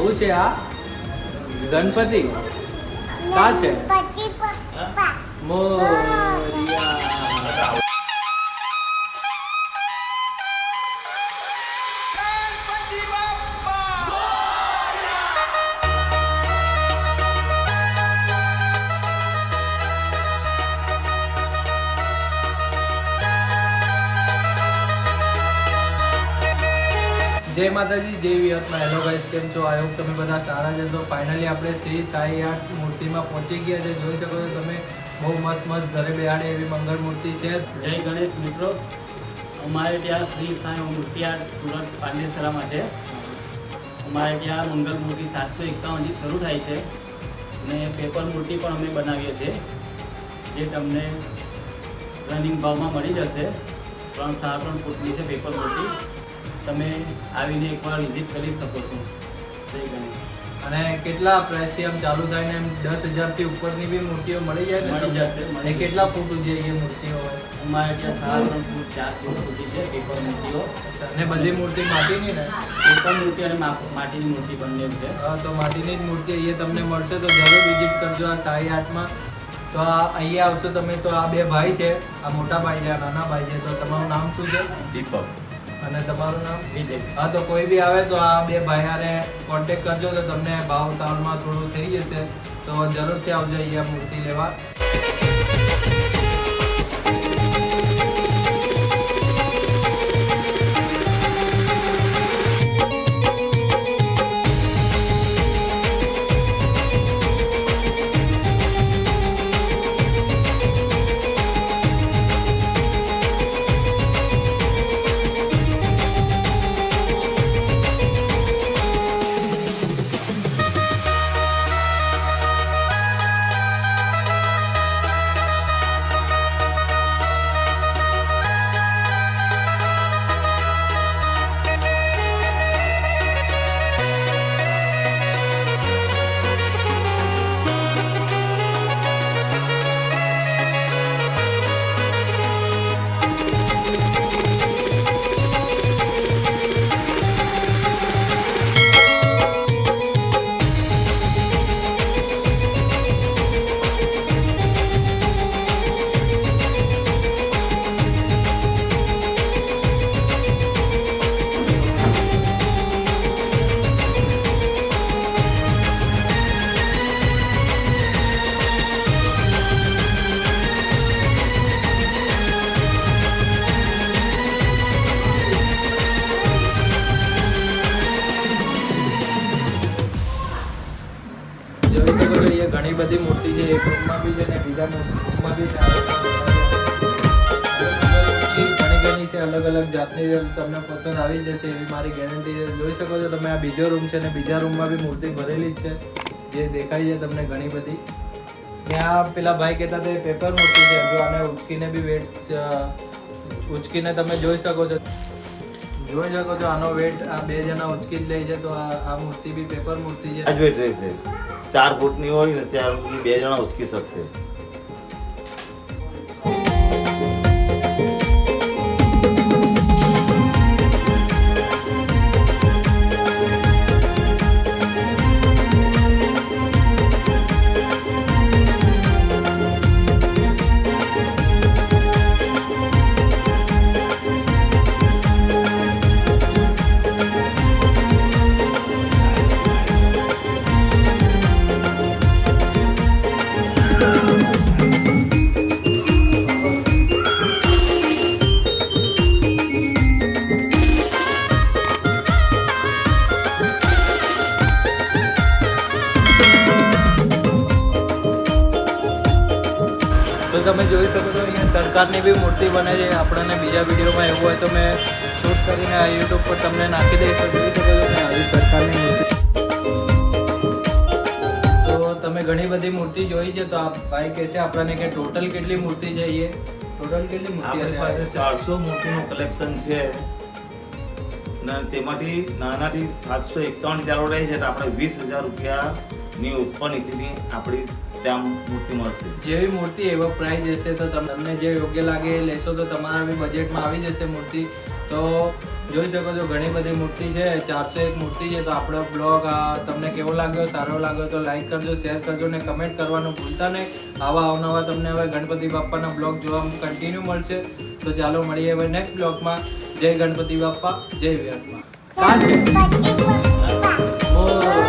હું છે આ? ગણપતિ? કા છે? ગણપતિ જય માતાજી, જય વિહતમાં હેલો ગાઈસ કેમ છો? આઈ હોપ તમે બધા સારા છે તો ફાઇનલી આપણે શ્રી સાઈ આર્ટ મૂર્તિમાં પહોંચી ગયા છે. જોઈ શકો છો તમે, બહુ મસ્ત મસ્ત ઘરે બેહાડે એવી મંગળ મૂર્તિ છે. જય ગણેશ મિત્રો. અમારે ત્યાં શ્રી સાંઈ મૂર્તિયાર સુરત પાંડેસરામાં છે. અમારે ત્યાં મંગલ મૂર્તિ સાતસો એકાવનથી શરૂ થાય છે. અને પેપર મૂર્તિ પણ અમે બનાવીએ છીએ, જે તમને રનિંગ ભાવમાં મળી જશે. ત્રણ સાડા ત્રણ ફૂટની છે પેપર મૂર્તિ. તમે આવીને એકવાર વિઝિટ કરી શકો છો. જય ગણેશ. અને કેટલા પ્રાઇસથી આમ ચાલુ થાય ને એમ દસ હજારથી ઉપરની બી મૂર્તિઓ મળી જાય મળી જશે, અને કેટલા ફૂટ ઊંચી એ મૂર્તિઓ હોય? અમારે ત્યાં સાડા ફૂટ ચાર ફૂટ સુધી છે પેપર મૂર્તિઓ. અને બધી મૂર્તિ માટીની ને? પેપર મૂર્તિ અને માટીની મૂર્તિ બંને છે. હા, તો માટીની જ મૂર્તિ અહીંયા તમને મળશે તો જરૂર વિઝિટ કરજો આ સાઈ આર્ટમાં તો આ અહીંયા આવશો તમે તો આ બે ભાઈ છે આ મોટા ભાઈ છે આ નાના ભાઈ છે તો તમારું નામ શું છે? દીપક. અને તમારું નામ વિજય. હા, તો કોઈ બી આવે તો આ બે ભાઈયાને કોન્ટેક્ટ કરજો તો તમને ભાવ તાલમાં થોડું થઈ જશે. તો જરૂરથી આવજો અહીંયા મૂર્તિ લેવા. જોઈ શકો છો અહીંયા ઘણી બધી મૂર્તિ છે એક રૂમમાં બી છે ને બીજા રૂમમાં બી છે ઘણી ઘણી છે અલગ અલગ જાતની તમને પસંદ આવી જશે એવી મારી ગેરંટી છે જોઈ શકો છો તમે આ બીજો રૂમ છે ને બીજા રૂમમાં બી મૂર્તિ ભરેલી જ છે જે દેખાય છે તમને ઘણી બધી ત્યાં પેલા ભાઈ કહેતા હતા એ પેપર મૂર્તિ છે જો આને ઉચકીને બી વેટ ઉચકીને તમે જોઈ શકો છો. જોઈ શકો છો આનો વેટ આ બે જણા ઉચકી જ લે છે તો આ મૂર્તિ બી પેપર મૂર્તિ છે આ જ વેટ ચાર ફૂટની હોય ને ત્યાં બે જણા ઉચકી શકશે. તો તમે જોઈ શકો છો અહીંયા સરકારની બી મૂર્તિ બને છે. આપણને બીજા વિડીયોમાં એવું હોય તો મેં શૂટ કરીને આ યુટ્યુબ પર તમને નાખી દઈશ. તો જોઈ શકો છો આવી સરકારની મૂર્તિ. તો તમે ઘણી બધી મૂર્તિ જોઈ છે તો આ ભાઈ કહે છે આપણને કે ટોટલ કેટલી મૂર્તિ જોઈએ ટોટલ કેટલી મૂર્તિ આપણી પાસે ચારસો મૂર્તિનું કલેક્શન છે. ને તેમાંથી નાનાથી સાતસો એકાવન ચાલુ રહે છે આપણે વીસ હજાર રૂપિયાની ઉપર નીચેની આપણી ત્યાં મૂર્તિ મળશે. જેવી મૂર્તિ એવો પ્રાઇસ હશે તો તમ- તમને જે યોગ્ય લાગે એ લેશો તો તમારા બી બજેટમાં આવી જશે મૂર્તિ. તો જોઈ શકો છો ઘણી બધી મૂર્તિ છે ચારસો એક મૂર્તિ છે. તો આપણો બ્લોગ તમને કેવો લાગ્યો સારો લાગ્યો તો લાઈક કરજો શેર કરજો ને કમેન્ટ કરવાનું ભૂલતા નહીં. આવા અવનવા તમને હવે ગણપતિ બાપ્પાના બ્લોગ જોવા કન્ટિન્યુ મળશે. તો ચાલો મળીએ હવે નેક્સ્ટ બ્લોગમાં જય ગણપતિ બાપ્પા જય વ્યાસમાં કાં